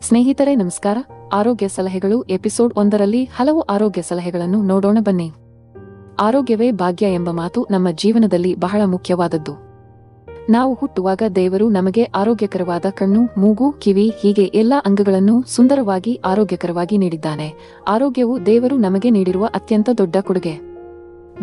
ಸ್ನೇಹಿತರೆ ನಮಸ್ಕಾರ. ಆರೋಗ್ಯ ಸಲಹೆಗಳು ಎಪಿಸೋಡ್ ಒಂದರಲ್ಲಿ ಹಲವು ಆರೋಗ್ಯ ಸಲಹೆಗಳನ್ನು ನೋಡೋಣ ಬನ್ನಿ. ಆರೋಗ್ಯವೇ ಭಾಗ್ಯ ಎಂಬ ಮಾತು ನಮ್ಮ ಜೀವನದಲ್ಲಿ ಬಹಳ ಮುಖ್ಯವಾದದ್ದು. ನಾವು ಹುಟ್ಟುವಾಗ ದೇವರು ನಮಗೆ ಆರೋಗ್ಯಕರವಾದ ಕಣ್ಣು, ಮೂಗು, ಕಿವಿ ಹೀಗೆ ಎಲ್ಲಾ ಅಂಗಗಳನ್ನು ಸುಂದರವಾಗಿ ಆರೋಗ್ಯಕರವಾಗಿ ನೀಡಿದ್ದಾನೆ. ಆರೋಗ್ಯವು ದೇವರು ನಮಗೆ ನೀಡಿರುವ ಅತ್ಯಂತ ದೊಡ್ಡ ಕೊಡುಗೆ.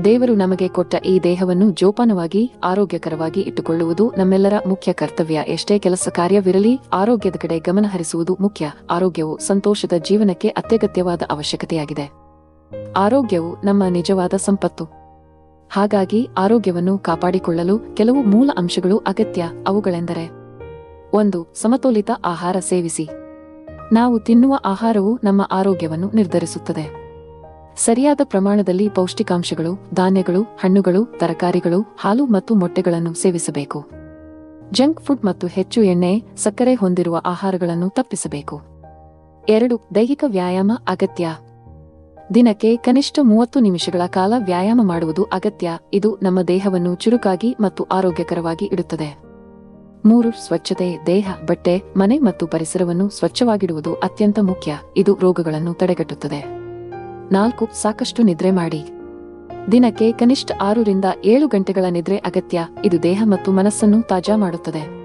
ದೇವರು ನಮಗೆ ಕೊಟ್ಟ ಈ ದೇಹವನ್ನು ಜೋಪಾನವಾಗಿ, ಆರೋಗ್ಯಕರವಾಗಿ ಇಟ್ಟುಕೊಳ್ಳುವುದು ನಮ್ಮೆಲ್ಲರ ಮುಖ್ಯ ಕರ್ತವ್ಯ. ಎಷ್ಟೇ ಕೆಲಸ ಕಾರ್ಯವಿರಲಿ, ಆರೋಗ್ಯದ ಕಡೆ ಗಮನ ಹರಿಸುವುದು ಮುಖ್ಯ. ಆರೋಗ್ಯವು ಸಂತೋಷದ ಜೀವನಕ್ಕೆ ಅತ್ಯಗತ್ಯವಾದ ಅವಶ್ಯಕತೆಯಾಗಿದೆ. ಆರೋಗ್ಯವು ನಮ್ಮ ನಿಜವಾದ ಸಂಪತ್ತು. ಹಾಗಾಗಿ ಆರೋಗ್ಯವನ್ನು ಕಾಪಾಡಿಕೊಳ್ಳಲು ಕೆಲವು ಮೂಲ ಅಂಶಗಳು ಅಗತ್ಯ. ಅವುಗಳೆಂದರೆ, ಒಂದು, ಸಮತೋಲಿತ ಆಹಾರ ಸೇವಿಸಿ. ನಾವು ತಿನ್ನುವ ಆಹಾರವು ನಮ್ಮ ಆರೋಗ್ಯವನ್ನು ನಿರ್ಧರಿಸುತ್ತದೆ. ಸರಿಯಾದ ಪ್ರಮಾಣದಲ್ಲಿ ಪೌಷ್ಟಿಕಾಂಶಗಳು, ಧಾನ್ಯಗಳು, ಹಣ್ಣುಗಳು, ತರಕಾರಿಗಳು, ಹಾಲು ಮತ್ತು ಮೊಟ್ಟೆಗಳನ್ನು ಸೇವಿಸಬೇಕು. ಜಂಕ್ ಫುಡ್ ಮತ್ತು ಹೆಚ್ಚು ಎಣ್ಣೆ, ಸಕ್ಕರೆ ಹೊಂದಿರುವ ಆಹಾರಗಳನ್ನು ತಪ್ಪಿಸಬೇಕು. ಎರಡು, ದೈಹಿಕ ವ್ಯಾಯಾಮ ಅಗತ್ಯ. ದಿನಕ್ಕೆ ಕನಿಷ್ಠ ಮೂವತ್ತು ನಿಮಿಷಗಳ ಕಾಲ ವ್ಯಾಯಾಮ ಮಾಡುವುದು ಅಗತ್ಯ. ಇದು ನಮ್ಮ ದೇಹವನ್ನು ಚುರುಕಾಗಿ ಮತ್ತು ಆರೋಗ್ಯಕರವಾಗಿ ಇಡುತ್ತದೆ. ಮೂರು, ಸ್ವಚ್ಛತೆ, ದೇಹ, ಬಟ್ಟೆ, ಮನೆ ಮತ್ತು ಪರಿಸರವನ್ನು ಸ್ವಚ್ಛವಾಗಿಡುವುದು ಅತ್ಯಂತ ಮುಖ್ಯ. ಇದು ರೋಗಗಳನ್ನು ತಡೆಗಟ್ಟುತ್ತದೆ. ನಾಲ್ಕು ಸಾಕಷ್ಟು ನಿದ್ರೆ ಮಾಡಿ. ದಿನಕ್ಕೆ ಕನಿಷ್ಠ ಆರರಿಂದ ಏಳು ಗಂಟೆಗಳ ನಿದ್ರೆ ಅಗತ್ಯ. ಇದು ದೇಹ ಮತ್ತು ಮನಸ್ಸನ್ನು ತಾಜಾ ಮಾಡುತ್ತದೆ.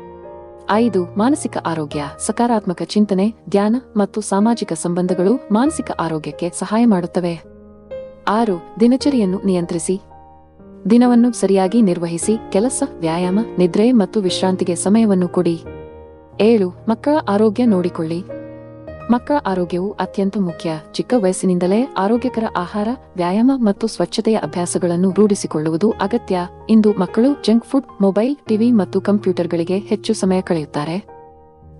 ಐದು, ಮಾನಸಿಕ ಆರೋಗ್ಯ. ಸಕಾರಾತ್ಮಕ ಚಿಂತನೆ, ಧ್ಯಾನ ಮತ್ತು ಸಾಮಾಜಿಕ ಸಂಬಂಧಗಳು ಮಾನಸಿಕ ಆರೋಗ್ಯಕ್ಕೆ ಸಹಾಯ ಮಾಡುತ್ತವೆ. ಆರು, ದಿನಚರಿಯನ್ನು ನಿಯಂತ್ರಿಸಿ. ದಿನವನ್ನು ಸರಿಯಾಗಿ ನಿರ್ವಹಿಸಿ. ಕೆಲಸ, ವ್ಯಾಯಾಮ, ನಿದ್ರೆ ಮತ್ತು ವಿಶ್ರಾಂತಿಗೆ ಸಮಯವನ್ನು ಕೊಡಿ. ಏಳು, ಮಕ್ಕಳ ಆರೋಗ್ಯ ನೋಡಿಕೊಳ್ಳಿ. ಮಕ್ಕಳ ಆರೋಗ್ಯವು ಅತ್ಯಂತ ಮುಖ್ಯ. ಚಿಕ್ಕ ವಯಸ್ಸಿನಿಂದಲೇ ಆರೋಗ್ಯಕರ ಆಹಾರ, ವ್ಯಾಯಾಮ ಮತ್ತು ಸ್ವಚ್ಛತೆಯ ಅಭ್ಯಾಸಗಳನ್ನು ರೂಢಿಸಿಕೊಳ್ಳುವುದು ಅಗತ್ಯ. ಇಂದು ಮಕ್ಕಳು ಜಂಕ್ ಫುಡ್, ಮೊಬೈಲ್, ಟಿವಿ ಮತ್ತು ಕಂಪ್ಯೂಟರ್ಗಳಿಗೆ ಹೆಚ್ಚು ಸಮಯ ಕಳೆಯುತ್ತಾರೆ.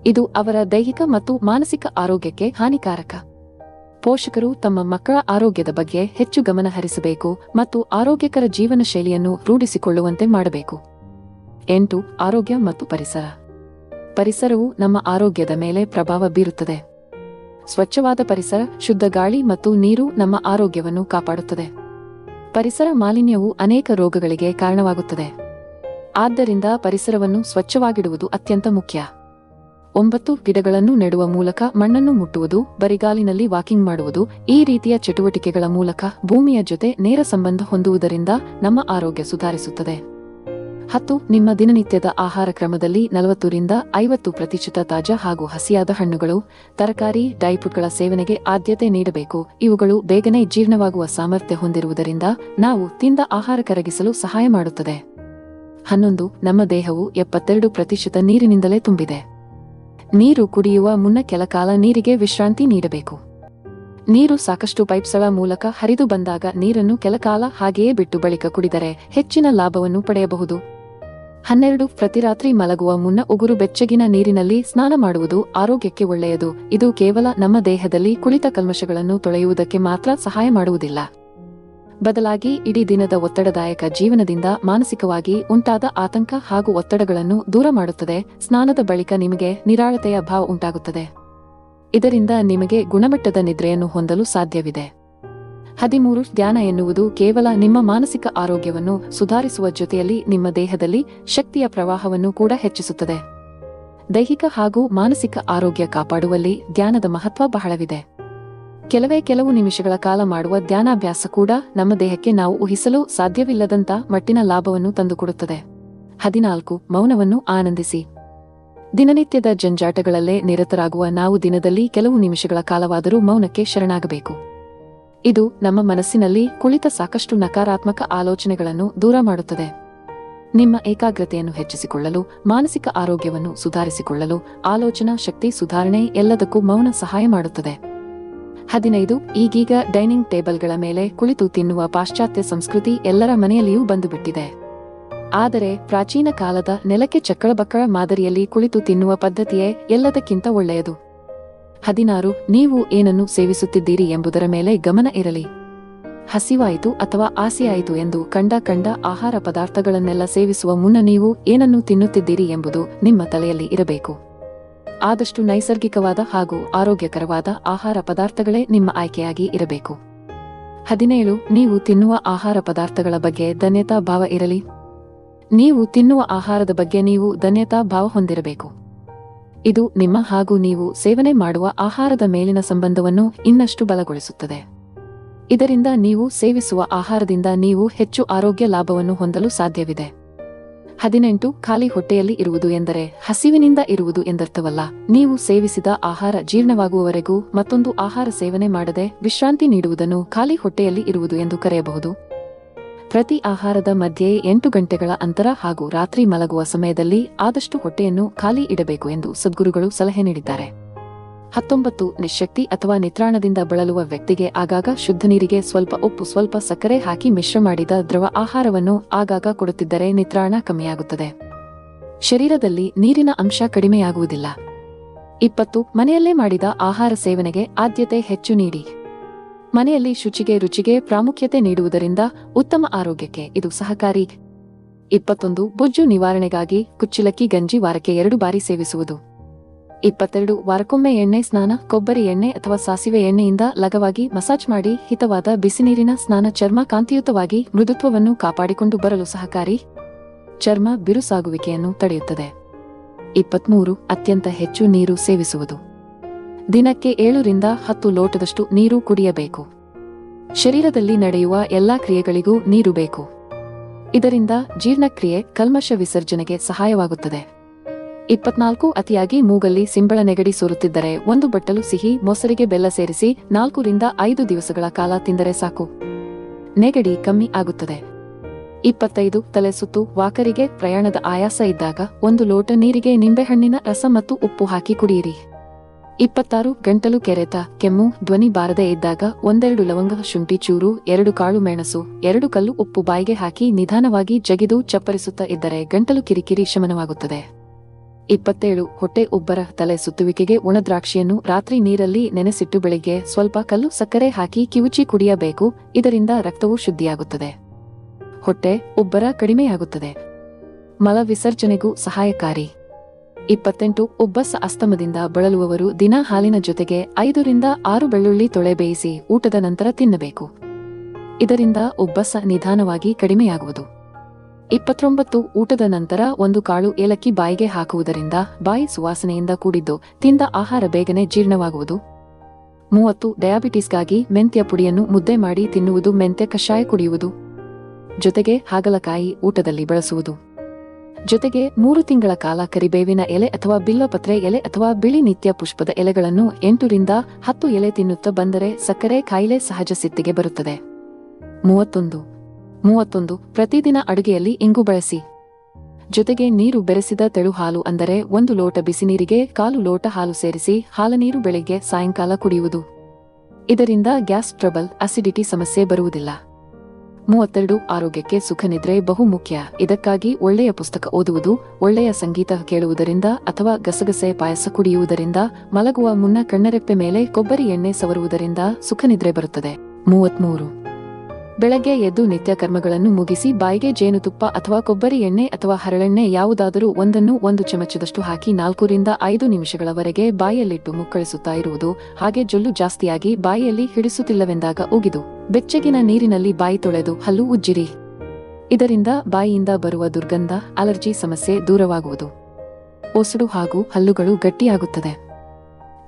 ಇದು ಅವರ ದೈಹಿಕ ಮತ್ತು ಮಾನಸಿಕ ಆರೋಗ್ಯಕ್ಕೆ ಹಾನಿಕಾರಕ. ಪೋಷಕರು ತಮ್ಮ ಮಕ್ಕಳ ಆರೋಗ್ಯದ ಬಗ್ಗೆ ಹೆಚ್ಚು ಗಮನ ಹರಿಸಬೇಕು ಮತ್ತು ಆರೋಗ್ಯಕರ ಜೀವನ ಶೈಲಿಯನ್ನು ರೂಢಿಸಿಕೊಳ್ಳುವಂತೆ ಮಾಡಬೇಕು. ಎಂಟು, ಆರೋಗ್ಯ ಮತ್ತು ಪರಿಸರ. ಪರಿಸರವು ನಮ್ಮ ಆರೋಗ್ಯದ ಮೇಲೆ ಪ್ರಭಾವ ಬೀರುತ್ತದೆ. ಸ್ವಚ್ಛವಾದ ಪರಿಸರ, ಶುದ್ಧ ಗಾಳಿ ಮತ್ತು ನೀರು ನಮ್ಮ ಆರೋಗ್ಯವನ್ನು ಕಾಪಾಡುತ್ತದೆ. ಪರಿಸರ ಮಾಲಿನ್ಯವು ಅನೇಕ ರೋಗಗಳಿಗೆ ಕಾರಣವಾಗುತ್ತದೆ. ಆದ್ದರಿಂದ ಪರಿಸರವನ್ನು ಸ್ವಚ್ಛವಾಗಿಡುವುದು ಅತ್ಯಂತ ಮುಖ್ಯ. ಒಂಬತ್ತು, ಗಿಡಗಳನ್ನು ನೆಡುವ ಮೂಲಕ ಮಣ್ಣನ್ನು ಮುಟ್ಟುವುದು, ಬರಿಗಾಲಿನಲ್ಲಿ ವಾಕಿಂಗ್ ಮಾಡುವುದು, ಈ ರೀತಿಯ ಚಟುವಟಿಕೆಗಳ ಮೂಲಕ ಭೂಮಿಯ ಜೊತೆ ನೇರ ಸಂಬಂಧ ಹೊಂದುವುದರಿಂದ ನಮ್ಮ ಆರೋಗ್ಯ ಸುಧಾರಿಸುತ್ತದೆ. ಹತ್ತು, ನಿಮ್ಮ ದಿನನಿತ್ಯದ ಆಹಾರ ಕ್ರಮದಲ್ಲಿ ನಲವತ್ತರಿಂದ ಐವತ್ತು ಪ್ರತಿಶತ ತಾಜಾ ಹಾಗೂ ಹಸಿಯಾದ ಹಣ್ಣುಗಳು, ತರಕಾರಿ ಡೈಫುಡ್ಗಳ ಸೇವನೆಗೆ ಆದ್ಯತೆ ನೀಡಬೇಕು. ಇವುಗಳು ಬೇಗನೆ ಜೀರ್ಣವಾಗುವ ಸಾಮರ್ಥ್ಯ ಹೊಂದಿರುವುದರಿಂದ ನಾವು ತಿಂದ ಆಹಾರ ಕರಗಿಸಲು ಸಹಾಯ ಮಾಡುತ್ತದೆ. ಹನ್ನೊಂದು, ನಮ್ಮ ದೇಹವು ಎಪ್ಪತ್ತೆರಡು ಪ್ರತಿಶತ ನೀರಿನಿಂದಲೇ ತುಂಬಿದೆ. ನೀರು ಕುಡಿಯುವ ಮುನ್ನ ಕೆಲಕಾಲ ನೀರಿಗೆ ವಿಶ್ರಾಂತಿ ನೀಡಬೇಕು. ನೀರು ಸಾಕಷ್ಟು ಪೈಪ್ಸ್ಗಳ ಮೂಲಕ ಹರಿದು ಬಂದಾಗ ನೀರನ್ನು ಕೆಲಕಾಲ ಹಾಗೆಯೇ ಬಿಟ್ಟು ಬಳಿಕ ಕುಡಿದರೆ ಹೆಚ್ಚಿನ ಲಾಭವನ್ನು ಪಡೆಯಬಹುದು. ಹನ್ನೆರಡು ಪ್ರತಿರಾತ್ರಿ ಮಲಗುವ ಮುನ್ನ ಉಗುರು ಬೆಚ್ಚಗಿನ ನೀರಿನಲ್ಲಿ ಸ್ನಾನ ಮಾಡುವುದು ಆರೋಗ್ಯಕ್ಕೆ ಒಳ್ಳೆಯದು. ಇದು ಕೇವಲ ನಮ್ಮ ದೇಹದಲ್ಲಿ ಕುಳಿತ ಕಲ್ಮಶಗಳನ್ನು ತೊಳೆಯುವುದಕ್ಕೆ ಮಾತ್ರ ಸಹಾಯ ಮಾಡುವುದಿಲ್ಲ. ಬದಲಾಗಿ ಇಡೀ ದಿನದ ಒತ್ತಡದಾಯಕ ಜೀವನದಿಂದ ಮಾನಸಿಕವಾಗಿ ಉಂಟಾದ ಆತಂಕ ಹಾಗೂ ಒತ್ತಡಗಳನ್ನು ದೂರ ಮಾಡುತ್ತದೆ. ಸ್ನಾನದ ಬಳಿಕ ನಿಮಗೆ ನಿರಾಳತೆಯ ಭಾವ ಉಂಟಾಗುತ್ತದೆ. ಇದರಿಂದ ನಿಮಗೆ ಗುಣಮಟ್ಟದ ನಿದ್ರೆಯನ್ನು ಹೊಂದಲು ಸಾಧ್ಯವಿದೆ. ಹದಿಮೂರು ಧ್ಯಾನ ಎನ್ನುವುದು ಕೇವಲ ನಿಮ್ಮ ಮಾನಸಿಕ ಆರೋಗ್ಯವನ್ನು ಸುಧಾರಿಸುವ ಜೊತೆಯಲ್ಲಿ ನಿಮ್ಮ ದೇಹದಲ್ಲಿ ಶಕ್ತಿಯ ಪ್ರವಾಹವನ್ನು ಕೂಡ ಹೆಚ್ಚಿಸುತ್ತದೆ. ದೈಹಿಕ ಹಾಗೂ ಮಾನಸಿಕ ಆರೋಗ್ಯ ಕಾಪಾಡುವಲ್ಲಿ ಧ್ಯಾನದ ಮಹತ್ವ ಬಹಳವಿದೆ. ಕೆಲವೇ ಕೆಲವು ನಿಮಿಷಗಳ ಕಾಲ ಮಾಡುವ ಧ್ಯಾನಾಭ್ಯಾಸ ಕೂಡ ನಮ್ಮ ದೇಹಕ್ಕೆ ನಾವು ಊಹಿಸಲು ಸಾಧ್ಯವಿಲ್ಲದಂತ ಮಟ್ಟಿನ ಲಾಭವನ್ನು ತಂದುಕೊಡುತ್ತದೆ. ಹದಿನಾಲ್ಕು, ಮೌನವನ್ನು ಆನಂದಿಸಿ. ದಿನನಿತ್ಯದ ಜಂಜಾಟಗಳಲ್ಲೇ ನಿರತರಾಗುವ ನಾವು ದಿನದಲ್ಲಿ ಕೆಲವು ನಿಮಿಷಗಳ ಕಾಲವಾದರೂ ಮೌನಕ್ಕೆ ಶರಣಾಗಬೇಕು. ಇದು ನಮ್ಮ ಮನಸ್ಸಿನಲ್ಲಿ ಕುಳಿತ ಸಾಕಷ್ಟು ನಕಾರಾತ್ಮಕ ಆಲೋಚನೆಗಳನ್ನು ದೂರ ಮಾಡುತ್ತದೆ. ನಿಮ್ಮ ಏಕಾಗ್ರತೆಯನ್ನು ಹೆಚ್ಚಿಸಿಕೊಳ್ಳಲು, ಮಾನಸಿಕ ಆರೋಗ್ಯವನ್ನು ಸುಧಾರಿಸಿಕೊಳ್ಳಲು, ಆಲೋಚನಾ ಶಕ್ತಿ ಸುಧಾರಣೆ ಎಲ್ಲದಕ್ಕೂ ಮೌನ ಸಹಾಯ ಮಾಡುತ್ತದೆ. ಹದಿನೈದು, ಈಗೀಗ ಡೈನಿಂಗ್ ಟೇಬಲ್ಗಳ ಮೇಲೆ ಕುಳಿತು ತಿನ್ನುವ ಪಾಶ್ಚಾತ್ಯ ಸಂಸ್ಕೃತಿ ಎಲ್ಲರ ಮನೆಯಲ್ಲಿಯೂ ಬಂದುಬಿಟ್ಟಿದೆ. ಆದರೆ, ಪ್ರಾಚೀನ ಕಾಲದ ನೆಲಕ್ಕೆ ಚಕ್ಕಳಬಕ್ಕಳ ಮಾದರಿಯಲ್ಲಿ ಕುಳಿತು ತಿನ್ನುವ ಪದ್ಧತಿಯೇ ಎಲ್ಲದಕ್ಕಿಂತ ಒಳ್ಳೆಯದು. ಹದಿನಾರು, ನೀವು ಏನನ್ನು ಸೇವಿಸುತ್ತಿದ್ದೀರಿ ಎಂಬುದರ ಮೇಲೆ ಗಮನ ಇರಲಿ. ಹಸಿವಾಯಿತು ಅಥವಾ ಆಸೆಯಾಯಿತು ಎಂದು ಕಂಡ ಕಂಡ ಆಹಾರ ಪದಾರ್ಥಗಳನ್ನೆಲ್ಲ ಸೇವಿಸುವ ಮುನ್ನ ನೀವು ಏನನ್ನು ತಿನ್ನುತ್ತಿದ್ದೀರಿ ಎಂಬುದು ನಿಮ್ಮ ತಲೆಯಲ್ಲಿ ಇರಬೇಕು. ಆದಷ್ಟು ನೈಸರ್ಗಿಕವಾದ ಹಾಗೂ ಆರೋಗ್ಯಕರವಾದ ಆಹಾರ ಪದಾರ್ಥಗಳೇ ನಿಮ್ಮ ಆಯ್ಕೆಯಾಗಿ ಇರಬೇಕು. ಹದಿನೇಳು, ನೀವು ತಿನ್ನುವ ಆಹಾರ ಪದಾರ್ಥಗಳ ಬಗ್ಗೆ ಧನ್ಯತಾ ಭಾವ ಇರಲಿ. ನೀವು ತಿನ್ನುವ ಆಹಾರದ ಬಗ್ಗೆ ನೀವು ಧನ್ಯತಾ ಭಾವ ಹೊಂದಿರಬೇಕು. ಇದು ನಿಮ್ಮ ಹಾಗೂ ನೀವು ಸೇವನೆ ಮಾಡುವ ಆಹಾರದ ಮೇಲಿನ ಸಂಬಂಧವನ್ನು ಇನ್ನಷ್ಟು ಬಲಗೊಳಿಸುತ್ತದೆ. ಇದರಿಂದ ನೀವು ಸೇವಿಸುವ ಆಹಾರದಿಂದ ನೀವು ಹೆಚ್ಚು ಆರೋಗ್ಯ ಲಾಭವನ್ನು ಹೊಂದಲು ಸಾಧ್ಯವಿದೆ. ಹದಿನೆಂಟು, ಖಾಲಿ ಹೊಟ್ಟೆಯಲ್ಲಿ ಇರುವುದು ಎಂದರೆ ಹಸಿವಿನಿಂದ ಇರುವುದು ಎಂದರ್ಥವಲ್ಲ. ನೀವು ಸೇವಿಸಿದ ಆಹಾರ ಜೀರ್ಣವಾಗುವವರೆಗೂ ಮತ್ತೊಂದು ಆಹಾರ ಸೇವನೆ ಮಾಡದೆ ವಿಶ್ರಾಂತಿ ನೀಡುವುದನ್ನು ಖಾಲಿ ಹೊಟ್ಟೆಯಲ್ಲಿ ಇರುವುದು ಎಂದು ಕರೆಯಬಹುದು. ಪ್ರತಿ ಆಹಾರದ ಮಧ್ಯೆ ಎಂಟು ಗಂಟೆಗಳ ಅಂತರ ಹಾಗೂ ರಾತ್ರಿ ಮಲಗುವ ಸಮಯದಲ್ಲಿ ಆದಷ್ಟು ಹೊಟ್ಟೆಯನ್ನು ಖಾಲಿ ಇಡಬೇಕು ಎಂದು ಸದ್ಗುರುಗಳು ಸಲಹೆ ನೀಡಿದ್ದಾರೆ. ಹತ್ತೊಂಬತ್ತು ನಿಶಕ್ತಿ ಅಥವಾ ನಿತ್ರಾಣದಿಂದ ಬಳಲುವ ವ್ಯಕ್ತಿಗೆ ಆಗಾಗ ಶುದ್ಧ ನೀರಿಗೆ ಸ್ವಲ್ಪ ಉಪ್ಪು, ಸ್ವಲ್ಪ ಸಕ್ಕರೆ ಹಾಕಿ ಮಿಶ್ರ ಮಾಡಿದ ದ್ರವ ಆಹಾರವನ್ನು ಆಗಾಗ ಕೊಡುತ್ತಿದ್ದರೆ ನಿತ್ರಾಣ ಕಮ್ಮಿಯಾಗುತ್ತದೆ. ಶರೀರದಲ್ಲಿ ನೀರಿನ ಅಂಶ ಕಡಿಮೆಯಾಗುವುದಿಲ್ಲ. ಇಪ್ಪತ್ತು ಮನೆಯಲ್ಲೇ ಮಾಡಿದ ಆಹಾರ ಸೇವನೆಗೆ ಆದ್ಯತೆ ಹೆಚ್ಚು ನೀಡಿ. ಮನೆಯಲ್ಲಿ ಶುಚಿಗೆ, ರುಚಿಗೆ ಪ್ರಾಮುಖ್ಯತೆ ನೀಡುವುದರಿಂದ ಉತ್ತಮ ಆರೋಗ್ಯಕ್ಕೆ ಇದು ಸಹಕಾರಿ. ಇಪ್ಪತ್ತೊಂದು, ಬೊಜ್ಜು ನಿವಾರಣೆಗಾಗಿ ಕುಚ್ಚಿಲಕ್ಕಿ ಗಂಜಿ ವಾರಕ್ಕೆ ಎರಡು ಬಾರಿ ಸೇವಿಸುವುದು. ಇಪ್ಪತ್ತೆರಡು, ವಾರಕ್ಕೊಮ್ಮೆ ಎಣ್ಣೆ, ಸ್ನಾನ, ಕೊಬ್ಬರಿ ಎಣ್ಣೆ ಅಥವಾ ಸಾಸಿವೆ ಎಣ್ಣೆಯಿಂದ ಲಗವಾಗಿ ಮಸಾಜ್ ಮಾಡಿ ಹಿತವಾದ ಬಿಸಿನೀರಿನ ಸ್ನಾನ ಚರ್ಮ ಕಾಂತಿಯುತವಾಗಿ ಮೃದುತ್ವವನ್ನು ಕಾಪಾಡಿಕೊಂಡು ಬರಲು ಸಹಕಾರಿ. ಚರ್ಮ ಬಿರುಸಾಗುವಿಕೆಯನ್ನು ತಡೆಯುತ್ತದೆ. ಇಪ್ಪತ್ಮೂರು, ಅತ್ಯಂತ ಹೆಚ್ಚು ನೀರು ಸೇವಿಸುವುದು. ದಿನಕ್ಕೆ ಏಳರಿಂದ ಹತ್ತು ಲೋಟದಷ್ಟು ನೀರು ಕುಡಿಯಬೇಕು. ಶರೀರದಲ್ಲಿ ನಡೆಯುವ ಎಲ್ಲಾ ಕ್ರಿಯೆಗಳಿಗೂ ನೀರು ಬೇಕು. ಇದರಿಂದ ಜೀರ್ಣಕ್ರಿಯೆ ಕಲ್ಮಶ ವಿಸರ್ಜನೆಗೆ ಸಹಾಯವಾಗುತ್ತದೆ. ಇಪ್ಪತ್ನಾಲ್ಕು ಅತಿಯಾಗಿ ಮೂಗಲ್ಲಿ ಸಿಂಬಳ ನೆಗಡಿ ಸೋರುತ್ತಿದ್ದರೆ ಒಂದು ಬಟ್ಟಲು ಸಿಹಿ, ಮೊಸರಿಗೆ ಬೆಲ್ಲ ಸೇರಿಸಿ ನಾಲ್ಕರಿಂದ ಐದು ದಿವಸಗಳ ಕಾಲ ತಿಂದರೆ ಸಾಕು. ನೆಗಡಿ ಕಮ್ಮಿ ಆಗುತ್ತದೆ. ಇಪ್ಪತ್ತೈದು ತಲೆ ಸುತ್ತು, ವಾಕರಿಗೆ ಪ್ರಯಾಣದ ಆಯಾಸ ಇದ್ದಾಗ ಒಂದು ಲೋಟ ನೀರಿಗೆ ನಿಂಬೆಹಣ್ಣಿನ ರಸ ಮತ್ತು ಉಪ್ಪು ಹಾಕಿ ಕುಡಿಯಿರಿ. ಇಪ್ಪತ್ತಾರು ಗಂಟಲು ಕೆರೆತ, ಕೆಮ್ಮು, ಧ್ವನಿ ಬಾರದೆ ಇದ್ದಾಗ ಒಂದೆರಡು ಲವಂಗ, ಶುಂಠಿ, ಚೂರು, ಎರಡು ಕಾಳು ಮೆಣಸು, ಎರಡು ಕಲ್ಲು ಉಪ್ಪು ಬಾಯಿಗೆ ಹಾಕಿ ನಿಧಾನವಾಗಿ ಜಗಿದು ಚಪ್ಪರಿಸುತ್ತಾ ಇದ್ದರೆ ಗಂಟಲು ಕಿರಿಕಿರಿ ಶಮನವಾಗುತ್ತದೆ. ಇಪ್ಪತ್ತೇಳು ಹೊಟ್ಟೆ ಉಬ್ಬರ, ತಲೆ ಸುತ್ತುವಿಕೆಗೆ ಒಣದ್ರಾಕ್ಷಿಯನ್ನು ರಾತ್ರಿ ನೀರಲ್ಲಿ ನೆನೆಸಿಟ್ಟು ಬೆಳಿಗ್ಗೆ ಸ್ವಲ್ಪ ಕಲ್ಲು ಸಕ್ಕರೆ ಹಾಕಿ ಕಿವುಚಿ ಕುಡಿಯಬೇಕು, ಇದರಿಂದ ರಕ್ತವು ಶುದ್ಧಿಯಾಗುತ್ತದೆ. ಹೊಟ್ಟೆ ಉಬ್ಬರ ಕಡಿಮೆಯಾಗುತ್ತದೆ. ಮಲ ವಿಸರ್ಜನೆಗೂ ಸಹಾಯಕಾರಿ. ಇಪ್ಪತ್ತೆಂಟು ಉಬ್ಬಸ ಅಸ್ತಮದಿಂದ ಬಳಲುವವರು ದಿನ ಹಾಲಿನ ಜೊತೆಗೆ ಐದರಿಂದ ಆರು ಬೆಳ್ಳುಳ್ಳಿ ತೊಳೆ ಬೇಯಿಸಿ ಊಟದ ನಂತರ ತಿನ್ನಬೇಕು. ಇದರಿಂದ ಉಬ್ಬಸ ನಿಧಾನವಾಗಿ ಕಡಿಮೆಯಾಗುವುದು. ಇಪ್ಪತ್ತೊಂಬತ್ತು ಊಟದ ನಂತರ ಒಂದು ಕಾಳು ಏಲಕ್ಕಿ ಬಾಯಿಗೆ ಹಾಕುವುದರಿಂದ ಬಾಯಿ ಸುವಾಸನೆಯಿಂದ ಕೂಡಿದ್ದು ತಿಂದ ಆಹಾರ ಬೇಗನೆ ಜೀರ್ಣವಾಗುವುದು. ಮೂವತ್ತು ಡಯಾಬಿಟೀಸ್ಗಾಗಿ ಮೆಂತ್ಯ ಪುಡಿಯನ್ನು ಮುದ್ದೆ ಮಾಡಿ ತಿನ್ನುವುದು ಮೆಂತ್ಯ ಕಷಾಯ ಕುಡಿಯುವುದು. ಜೊತೆಗೆ ಹಾಗಲಕಾಯಿ ಊಟದಲ್ಲಿ ಬಳಸುವುದು. ಜೊತೆಗೆ ಮೂರು ತಿಂಗಳ ಕಾಲ ಕರಿಬೇವಿನ ಎಲೆ ಅಥವಾ ಬಿಲ್ಲಪತ್ರೆ ಎಲೆ ಅಥವಾ ಬಿಳಿ ನಿತ್ಯ ಪುಷ್ಪದ ಎಲೆಗಳನ್ನು ಎಂಟರಿಂದ ಹತ್ತು ಎಲೆ ತಿನ್ನುತ್ತಾ ಬಂದರೆ ಸಕ್ಕರೆ ಕಾಯಿಲೆ ಸಹಜ ಸಿತ್ತಿಗೆ ಬರುತ್ತದೆ. ಮೂವತ್ತೊಂದು. ಮೂವತ್ತೊಂದು. ಪ್ರತಿದಿನ ಅಡುಗೆಯಲ್ಲಿ ಇಂಗು ಬಳಸಿ. ಜೊತೆಗೆ ನೀರು ಬೆರೆಸಿದ ತೆಳು ಹಾಲು ಅಂದರೆ ಒಂದು ಲೋಟ ಬಿಸಿನೀರಿಗೆ ಕಾಲು ಲೋಟ ಹಾಲು ಸೇರಿಸಿ ಹಾಲನೀರು ಬೆಳಿಗ್ಗೆ ಸಾಯಂಕಾಲ ಕುಡಿಯುವುದು. ಇದರಿಂದ ಗ್ಯಾಸ್ ಟ್ರಬಲ್, ಅಸಿಡಿಟಿ ಸಮಸ್ಯೆ ಬರುವುದಿಲ್ಲ. ಮೂವತ್ತೆರಡು ಆರೋಗ್ಯಕ್ಕೆ ಸುಖನಿದ್ರೆ ಬಹು ಮುಖ್ಯ. ಇದಕ್ಕಾಗಿ ಒಳ್ಳೆಯ ಪುಸ್ತಕ ಓದುವುದು, ಒಳ್ಳೆಯ ಸಂಗೀತ ಕೇಳುವುದರಿಂದ ಅಥವಾ ಗಸಗಸೆ ಪಾಯಸ ಕುಡಿಯುವುದರಿಂದ, ಮಲಗುವ ಮುನ್ನ ಕಣ್ಣರೆಪ್ಪೆ ಮೇಲೆ ಕೊಬ್ಬರಿ ಎಣ್ಣೆ ಸವರುವುದರಿಂದ ಸುಖನಿದ್ರೆ ಬರುತ್ತದೆ. ಮೂವತ್ಮೂರು ಬೆಳಗ್ಗೆ ಎದ್ದು ನಿತ್ಯ ಕರ್ಮಗಳನ್ನು ಮುಗಿಸಿ ಬಾಯಿಗೆ ಜೇನುತುಪ್ಪ ಅಥವಾ ಕೊಬ್ಬರಿ ಎಣ್ಣೆ ಅಥವಾ ಹರಳೆಣ್ಣೆ ಯಾವುದಾದರೂ ಒಂದನ್ನು ಒಂದು ಚಮಚದಷ್ಟು ಹಾಕಿ ನಾಲ್ಕರಿಂದ ಐದು ನಿಮಿಷಗಳವರೆಗೆ ಬಾಯಲ್ಲಿಟ್ಟು ಮುಕ್ಕಳಿಸುತ್ತಾ ಇರುವುದು ಹಾಗೆ ಜೊಲ್ಲು ಜಾಸ್ತಿಯಾಗಿ ಬಾಯಿಯಲ್ಲಿ ಹಿಡಿಸುತ್ತಿಲ್ಲವೆಂದಾಗ ಉಗಿದು ಬೆಚ್ಚಗಿನ ನೀರಿನಲ್ಲಿ ಬಾಯಿ ತೊಳೆದು ಹಲ್ಲು ಉಜ್ಜಿರಿ. ಇದರಿಂದ ಬಾಯಿಯಿಂದ ಬರುವ ದುರ್ಗಂಧ, ಅಲರ್ಜಿ ಸಮಸ್ಯೆ ದೂರವಾಗುವುದು. ಒಸಡು ಹಾಗೂ ಹಲ್ಲುಗಳು ಗಟ್ಟಿಯಾಗುತ್ತದೆ.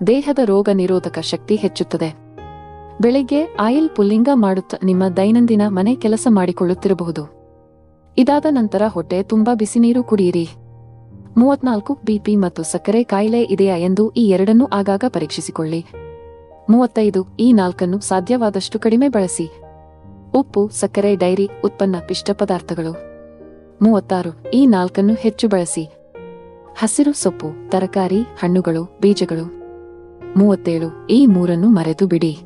ದೇಹದ ರೋಗ ನಿರೋಧಕ ಶಕ್ತಿ ಹೆಚ್ಚುತ್ತದೆ. ಬೆಳಿಗ್ಗೆ ಆಯಿಲ್ ಪುಲ್ಲಿಂಗ ಮಾಡುತ್ತಾ ನಿಮ್ಮ ದೈನಂದಿನ ಮನೆ ಕೆಲಸ ಮಾಡಿಕೊಳ್ಳುತ್ತಿರಬಹುದು. ಇದಾದ ನಂತರ ಹೊಟ್ಟೆ ತುಂಬಾ ಬಿಸಿನೀರು ಕುಡಿಯಿರಿ. ಮೂವತ್ನಾಲ್ಕು ಬಿಪಿ ಮತ್ತು ಸಕ್ಕರೆ ಕಾಯಿಲೆ ಇದೆಯಾ ಎಂದು ಈ ಎರಡನ್ನೂ ಆಗಾಗ ಪರೀಕ್ಷಿಸಿಕೊಳ್ಳಿ. ಮೂವತ್ತೈದು ಈ ನಾಲ್ಕನ್ನು ಸಾಧ್ಯವಾದಷ್ಟು ಕಡಿಮೆ ಬಳಸಿ. ಉಪ್ಪು, ಸಕ್ಕರೆ, ಡೈರಿ, ಉತ್ಪನ್ನ, ಪಿಷ್ಟ ಪದಾರ್ಥಗಳು. ಮೂವತ್ತಾರು ಈ ನಾಲ್ಕನ್ನು ಹೆಚ್ಚು ಬಳಸಿ. ಹಸಿರು ಸೊಪ್ಪು, ತರಕಾರಿ, ಹಣ್ಣುಗಳು, ಬೀಜಗಳು. ಮೂವತ್ತೇಳು ಈ ಮೂರನ್ನು ಮರೆತು ಬಿಡಿ.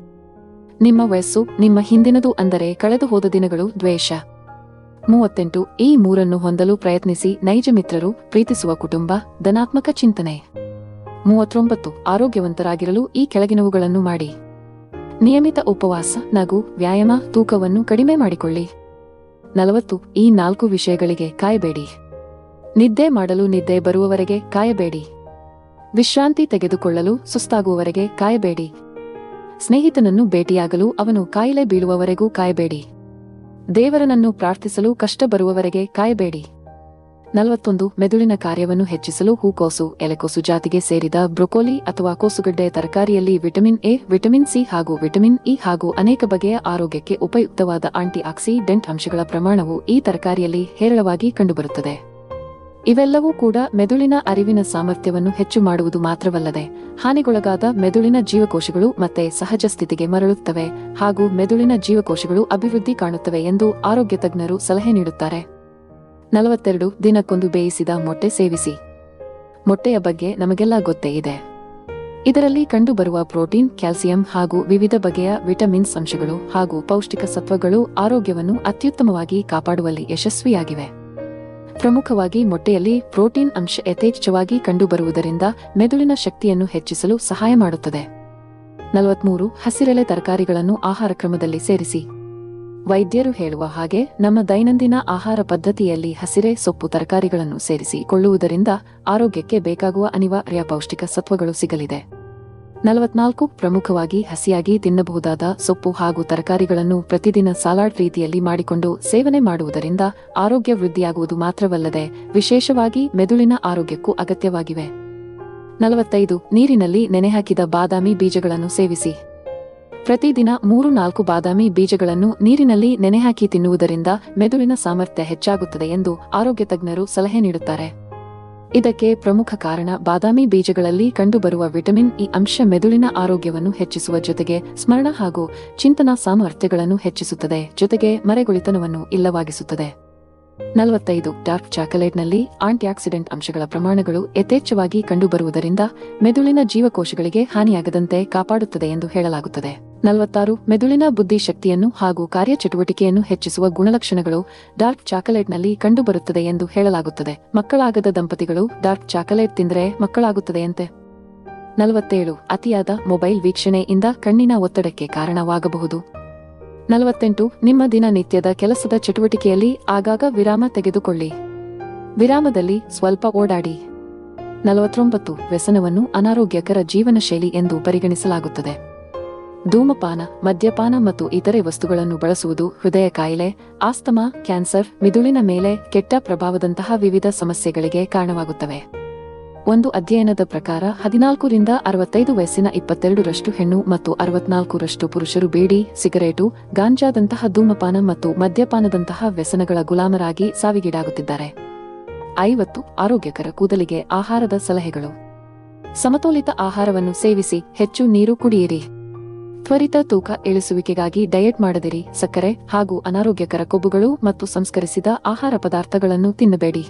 ನಿಮ್ಮ ವಯಸ್ಸು, ನಿಮ್ಮ ಹಿಂದಿನದು ಅಂದರೆ ಕಳೆದು ಹೋದ ದಿನಗಳು ದ್ವೇಷ. ಮೂವತ್ತೆಂಟು, ಈ ಮೂರನ್ನು ಹೊಂದಲು ಪ್ರಯತ್ನಿಸಿ ನೈಜ ಮಿತ್ರರು, ಪ್ರೀತಿಸುವ ಕುಟುಂಬ, ಧನಾತ್ಮಕ ಚಿಂತನೆ. ಮೂವತ್ತೊಂಬತ್ತು, ಆರೋಗ್ಯವಂತರಾಗಿರಲು ಈ ಕೆಳಗಿನವುಗಳನ್ನು ಮಾಡಿ. ನಿಯಮಿತ ಉಪವಾಸ, ನಗು, ವ್ಯಾಯಾಮ, ತೂಕವನ್ನು ಕಡಿಮೆ ಮಾಡಿಕೊಳ್ಳಿ. ನಲವತ್ತು, ಈ ನಾಲ್ಕು ವಿಷಯಗಳಿಗೆ ಕಾಯಬೇಡಿ. ನಿದ್ದೆ ಮಾಡಲು ನಿದ್ದೆ ಬರುವವರೆಗೆ ಕಾಯಬೇಡಿ. ವಿಶ್ರಾಂತಿ ತೆಗೆದುಕೊಳ್ಳಲು ಸುಸ್ತಾಗುವವರೆಗೆ ಕಾಯಬೇಡಿ. ಸ್ನೇಹಿತನನ್ನು ಭೇಟಿಯಾಗಲು ಅವನು ಕಾಯಿಲೆ ಬೀಳುವವರೆಗೂ ಕಾಯಬೇಡಿ. ದೇವರನನ್ನು ಪ್ರಾರ್ಥಿಸಲು ಕಷ್ಟ ಬರುವವರೆಗೆ ಕಾಯಬೇಡಿ. ನಲವತ್ತೊಂದು, ಮೆದುಳಿನ ಕಾರ್ಯವನ್ನು ಹೆಚ್ಚಿಸಲು ಹೂಕೋಸು, ಎಲೆಕೋಸು ಜಾತಿಗೆ ಸೇರಿದ ಬ್ರೊಕೋಲಿ ಅಥವಾ ಕೋಸುಗಡ್ಡೆ ತರಕಾರಿಯಲ್ಲಿ ವಿಟಮಿನ್ ಎ, ವಿಟಮಿನ್ ಸಿ ಹಾಗೂ ವಿಟಮಿನ್ ಇ ಹಾಗೂ ಅನೇಕ ಬಗೆಯ ಆರೋಗ್ಯಕ್ಕೆ ಉಪಯುಕ್ತವಾದ ಆಂಟಿ ಆಕ್ಸಿಡೆಂಟ್ ಅಂಶಗಳ ಪ್ರಮಾಣವು ಈ ತರಕಾರಿಯಲ್ಲಿ ಹೇರಳವಾಗಿ ಕಂಡುಬರುತ್ತದೆ. ಇವೆಲ್ಲವೂ ಕೂಡ ಮೆದುಳಿನ ಅರಿವಿನ ಸಾಮರ್ಥ್ಯವನ್ನು ಹೆಚ್ಚು ಮಾಡುವುದು ಮಾತ್ರವಲ್ಲದೆ, ಹಾನಿಗೊಳಗಾದ ಮೆದುಳಿನ ಜೀವಕೋಶಗಳು ಮತ್ತೆ ಸಹಜ ಸ್ಥಿತಿಗೆ ಮರಳುತ್ತವೆ ಹಾಗೂ ಮೆದುಳಿನ ಜೀವಕೋಶಗಳು ಅಭಿವೃದ್ಧಿ ಕಾಣುತ್ತವೆ ಎಂದು ಆರೋಗ್ಯ ತಜ್ಞರು ಸಲಹೆ ನೀಡುತ್ತಾರೆ. ನಲವತ್ತೆರಡು, ದಿನಕ್ಕೊಂದು ಬೇಯಿಸಿದ ಮೊಟ್ಟೆ ಸೇವಿಸಿ. ಮೊಟ್ಟೆಯ ಬಗ್ಗೆ ನಮಗೆಲ್ಲ ಗೊತ್ತೇ ಇದೆ. ಇದರಲ್ಲಿ ಕಂಡುಬರುವ ಪ್ರೋಟೀನ್, ಕ್ಯಾಲ್ಸಿಯಂ ಹಾಗೂ ವಿವಿಧ ಬಗೆಯ ವಿಟಮಿನ್ಸ್ ಅಂಶಗಳು ಹಾಗೂ ಪೌಷ್ಟಿಕ ಸತ್ವಗಳು ಆರೋಗ್ಯವನ್ನು ಅತ್ಯುತ್ತಮವಾಗಿ ಕಾಪಾಡುವಲ್ಲಿ ಯಶಸ್ವಿಯಾಗಿವೆ. ಪ್ರಮುಖವಾಗಿ ಮೊಟ್ಟೆಯಲ್ಲಿ ಪ್ರೋಟೀನ್ ಅಂಶ ಯಥೇಚ್ಛವಾಗಿ ಕಂಡುಬರುವುದರಿಂದ ಮೆದುಳಿನ ಶಕ್ತಿಯನ್ನು ಹೆಚ್ಚಿಸಲು ಸಹಾಯ ಮಾಡುತ್ತದೆ. ನಲವತ್ಮೂರು ಹಸಿರೆಲೆ ತರಕಾರಿಗಳನ್ನು ಆಹಾರ ಕ್ರಮದಲ್ಲಿ ಸೇರಿಸಿ. ವೈದ್ಯರು ಹೇಳುವ ಹಾಗೆ ನಮ್ಮ ದೈನಂದಿನ ಆಹಾರ ಪದ್ಧತಿಯಲ್ಲಿ ಹಸಿರೆ ಸೊಪ್ಪು ತರಕಾರಿಗಳನ್ನು ಸೇರಿಸಿ ಕೊಳ್ಳುವುದರಿಂದ ಆರೋಗ್ಯಕ್ಕೆ ಬೇಕಾಗುವ ಅನಿವಾರ್ಯ ಪೌಷ್ಟಿಕ ಸತ್ವಗಳು ಸಿಗಲಿದೆ. ನಲವತ್ನಾಲ್ಕು ಪ್ರಮುಖವಾಗಿ ಹಸಿಯಾಗಿ ತಿನ್ನಬಹುದಾದ ಸೊಪ್ಪು ಹಾಗೂ ತರಕಾರಿಗಳನ್ನು ಪ್ರತಿದಿನ ಸಲಾಡ್ ರೀತಿಯಲ್ಲಿ ಮಾಡಿಕೊಂಡು ಸೇವನೆ ಮಾಡುವುದರಿಂದ ಆರೋಗ್ಯ ವೃದ್ಧಿಯಾಗುವುದು ಮಾತ್ರವಲ್ಲದೆ ವಿಶೇಷವಾಗಿ ಮೆದುಳಿನ ಆರೋಗ್ಯಕ್ಕೂ ಅಗತ್ಯವಾಗಿವೆ. ನಲವತ್ತೈದು ನೀರಿನಲ್ಲಿ ನೆನೆಹಾಕಿದ ಬಾದಾಮಿ ಬೀಜಗಳನ್ನು ಸೇವಿಸಿ. ಪ್ರತಿದಿನ ಮೂರು ನಾಲ್ಕು ಬಾದಾಮಿ ಬೀಜಗಳನ್ನು ನೀರಿನಲ್ಲಿ ನೆನೆಹಾಕಿ ತಿನ್ನುವುದರಿಂದ ಮೆದುಳಿನ ಸಾಮರ್ಥ್ಯ ಹೆಚ್ಚಾಗುತ್ತದೆ ಎಂದು ಆರೋಗ್ಯ ತಜ್ಞರು ಸಲಹೆ ನೀಡುತ್ತಾರೆ. ಇದಕ್ಕೆ ಪ್ರಮುಖ ಕಾರಣ ಬಾದಾಮಿ ಬೀಜಗಳಲ್ಲಿ ಕಂಡುಬರುವ ವಿಟಮಿನ್ ಇ ಅಂಶ ಮೆದುಳಿನ ಆರೋಗ್ಯವನ್ನು ಹೆಚ್ಚಿಸುವ ಜೊತೆಗೆ ಸ್ಮರಣ ಹಾಗೂ ಚಿಂತನಾ ಸಾಮರ್ಥ್ಯಗಳನ್ನು ಹೆಚ್ಚಿಸುತ್ತದೆ, ಜೊತೆಗೆ ಮರೆಗುಳಿತನವನ್ನು ಇಲ್ಲವಾಗಿಸುತ್ತದೆ. ನಲವತ್ತೈದು, ಡಾರ್ಕ್ ಚಾಕೊಲೇಟ್ನಲ್ಲಿ ಆಂಟಿಆಕ್ಸಿಡೆಂಟ್ ಅಂಶಗಳ ಪ್ರಮಾಣಗಳು ಯಥೇಚ್ಛವಾಗಿ ಕಂಡುಬರುವುದರಿಂದ ಮೆದುಳಿನ ಜೀವಕೋಶಗಳಿಗೆ ಹಾನಿಯಾಗದಂತೆ ಕಾಪಾಡುತ್ತದೆ ಎಂದು ಹೇಳಲಾಗುತ್ತದೆ. ನಲವತ್ತಾರು, ಮೆದುಳಿನ ಬುದ್ಧಿಶಕ್ತಿಯನ್ನು ಹಾಗೂ ಕಾರ್ಯಚಟುವಟಿಕೆಯನ್ನು ಹೆಚ್ಚಿಸುವ ಗುಣಲಕ್ಷಣಗಳು ಡಾರ್ಕ್ ಚಾಕೊಲೇಟ್ನಲ್ಲಿ ಕಂಡುಬರುತ್ತದೆ ಎಂದು ಹೇಳಲಾಗುತ್ತದೆ. ಮಕ್ಕಳಾಗದ ದಂಪತಿಗಳು ಡಾರ್ಕ್ ಚಾಕೊಲೇಟ್ ತಿಂದರೆ ಮಕ್ಕಳಾಗುತ್ತದೆಯಂತೆ? ನಲವತ್ತೇಳು, ಅತಿಯಾದ ಮೊಬೈಲ್ ವೀಕ್ಷಣೆಯಿಂದ ಕಣ್ಣಿನ ಒತ್ತಡಕ್ಕೆ ಕಾರಣವಾಗಬಹುದು. ನಲವತ್ತೆಂಟು, ನಿಮ್ಮ ದಿನನಿತ್ಯದ ಕೆಲಸದ ಚಟುವಟಿಕೆಯಲ್ಲಿ ಆಗಾಗ ವಿರಾಮ ತೆಗೆದುಕೊಳ್ಳಿ. ವಿರಾಮದಲ್ಲಿ ಸ್ವಲ್ಪ ಓಡಾಡಿ. ನಲವತ್ತೊಂಬತ್ತು, ವ್ಯಸನವನ್ನು ಅನಾರೋಗ್ಯಕರ ಜೀವನ ಶೈಲಿ ಎಂದು ಪರಿಗಣಿಸಲಾಗುತ್ತದೆ. ಧೂಮಪಾನ, ಮದ್ಯಪಾನ ಮತ್ತು ಇತರೆ ವಸ್ತುಗಳನ್ನು ಬಳಸುವುದು ಹೃದಯ ಕಾಯಿಲೆ, ಆಸ್ತಮಾ, ಕ್ಯಾನ್ಸರ್, ಮಿದುಳಿನ ಮೇಲೆ ಕೆಟ್ಟ ಪ್ರಭಾವದಂತಹ ವಿವಿಧ ಸಮಸ್ಯೆಗಳಿಗೆ ಕಾರಣವಾಗುತ್ತವೆ. ಒಂದು ಅಧ್ಯಯನದ ಪ್ರಕಾರ ಹದಿನಾಲ್ಕರಿಂದ ಅರವತ್ತೈದು ವಯಸ್ಸಿನ ಇಪ್ಪತ್ತೆರಡರಷ್ಟು ಹೆಣ್ಣು ಮತ್ತು ಅರವತ್ನಾಲ್ಕರಷ್ಟು ಪುರುಷರು ಬೀಡಿ, ಸಿಗರೇಟು, ಗಾಂಜಾದಂತಹ ಧೂಮಪಾನ ಮತ್ತು ಮದ್ಯಪಾನದಂತಹ ವ್ಯಸನಗಳ ಗುಲಾಮರಾಗಿ ಸಾವಿಗೀಡಾಗುತ್ತಿದ್ದಾರೆ. ಐವತ್ತು, ಆರೋಗ್ಯಕರ ಕೂದಲಿಗೆ ಆಹಾರದ ಸಲಹೆಗಳು. ಸಮತೋಲಿತ ಆಹಾರವನ್ನು ಸೇವಿಸಿ ಹೆಚ್ಚು ನೀರು ಕುಡಿಯಿರಿ. ತ್ವರಿತ ತೂಕ ಇಳಿಸುವಿಕೆಗಾಗಿ ಡಯಟ್ ಮಾಡದಿರಿ ಸಕ್ಕರೆ ಹಾಗೂ ಅನಾರೋಗ್ಯಕರ ಕೊಬ್ಬುಗಳು ಮತ್ತು ಸಂಸ್ಕರಿಸಿದ ಆಹಾರ ಪದಾರ್ಥಗಳನ್ನು ತಿನ್ನಬೇಡಿ.